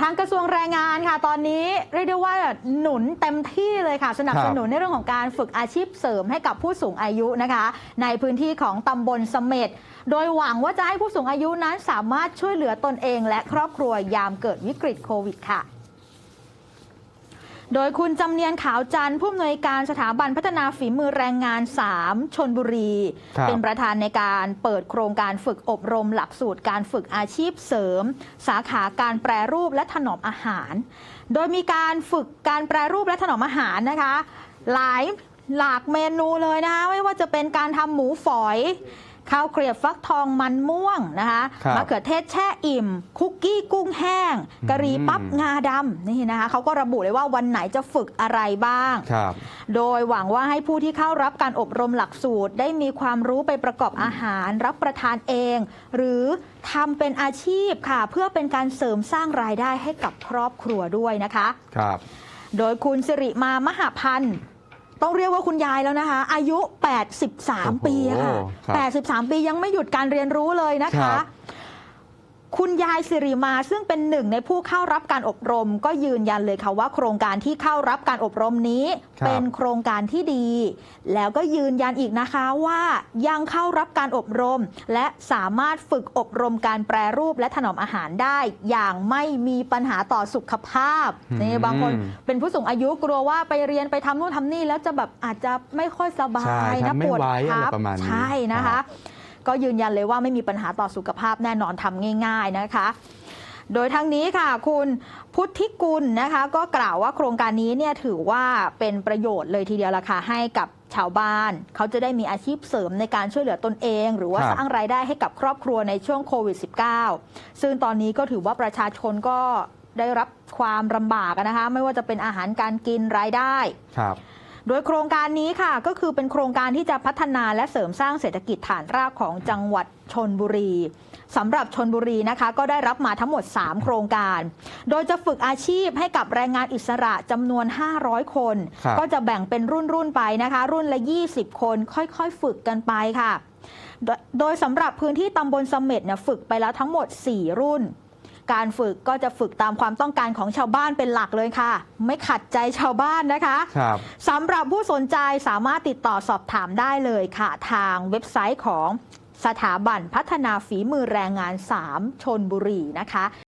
ทางกระทรวงแรงงานค่ะ ตอนนี้เรียกได้ว่าหนุนเต็มที่เลยค่ะ สนับสนุนในเรื่องของการฝึกอาชีพเสริมให้กับผู้สูงอายุนะคะ ในพื้นที่ของตำบลเสม็ดโดยหวังว่าจะให้ผู้สูงอายุนั้นสามารถช่วยเหลือตนเอง และครอบครัวยามเกิดวิกฤตโควิดค่ะ โดยคุณจำเนียนขาวจันทร์ผู้อำนวยการสถาบันพัฒนาฝีมือแรงงาน 3 ชนบุรี ครับ เป็นประธานในการเปิดโครงการฝึกอบรมหลักสูตรการฝึกอาชีพเสริม สาขาการแปรรูปและถนอมอาหาร โดยมีการฝึกการแปรรูปและถนอมอาหารนะคะ หลายหลากเมนูเลยนะคะไม่ว่าจะเป็นการทำหมูฝอย ข้าวเกรียบฟักทองมันม่วงนะคะครับมะเขือเทศแช่อิ่ม คุกกี้กุ้งแห้งกะหรี่ปั๊บงาดำนี่นะคะเขาก็ระบุเลยว่าวันไหนจะฝึกอะไรบ้าง ครับ โดยหวังว่าให้ผู้ที่เข้ารับการอบรมหลักสูตร ได้มีความรู้ไปประกอบอาหาร รับประทานเอง หรือทำเป็นอาชีพค่ะ เพื่อเป็นการเสริมสร้างรายได้ให้กับครอบครัวด้วยนะคะ ครับ โดยคุณสิริมามหาพันธ์ ต้องเรียกว่าคุณยายแล้วนะคะ อายุ 83 ปีอะค่ะ โอ้โหครับ83 ปียังไม่หยุดการเรียนรู้เลยนะครัคะ บ คุณยายสิริมาซึ่งเป็นหนึ่งในผู้เข้ารับการอบรม ก็ยืนยันเลยค่ะว่า โครงการที่เข้ารับการอบรมนี้ ครับ เป็นโครงการที่ดี แล้วก็ยืนยันอีกนะคะว่ายังเข้ารับการอบรม และสามารถฝึกอบรมการแปรรูปและถนอมอาหารได้ อย่างไม่มีปัญหาต่อสุขภาพนี่บางคนเป็นผู้สูงอายุกลัวว่าไปเรียนไปทำนู่นทำนี่แล้วจะแบบอาจจะไม่ค่อยสบาใช่ยนะทำไม่ปวดไหวอะไรทับประมาณนี้ใช่นะครัคะ บ ก็ยืนยันเลยว่าไม่มีปัญหาต่อสุขภาพแน่นอนทำง่าย ๆนะคะโดยทั้งนี้ค่ะคุณพุทธิกุลนะคะก็กล่าวว่าโครงการนี้เนี่ยถือว่าเป็นประโยชน์เลยทีเดียวละค่ะให้กับชาวบ้าน เขาจะได้มีอาชีพเสริมในการช่วยเหลือตนเอง หรือว่าครับสร้างรายได้ให้กับครอบครัวในช่วงโควิด -19 ซึ่งตอนนี้ก็ถือว่าประชาชนก็ได้รับความลำบากนะคะไม่ว่าจะเป็นอาหารการกินรายได้ครับ โดยโครงการนี้ค่ะก็คือเป็นโครงการที่จะพัฒนาและเสริมสร้างเศรษฐกิจฐานรากของจังหวัดชนบุรีสำหรับชนบุรีนะคะก็ได้รับมาทั้งหมด 3 โครงการ โดยจะฝึกอาชีพให้กับแรงงานอิสระจำนวน 500 คนครับก็จะแบ่งเป็นรุ่นรุ่นๆไปนะคะ รุ่นละ 20 คนค่อยๆ ฝึกกันไปค่ะ โดยโดยสำหรับพื้นที่ตำบลเสม็ดเนี่ยฝึกไปแล้วทั้งหมด 4 รุ่น การฝึกก็จะฝึกตามความต้องการของชาวบ้านเป็นหลักเลยค่ะ ไม่ขัดใจชาวบ้านนะคะครับสำหรับผู้สนใจสามารถติดต่อสอบถามได้เลยค่ะ ทางเว็บไซต์ของสถาบันพัฒนาฝีมือแรงงาน 3 ชนบุรีนะคะ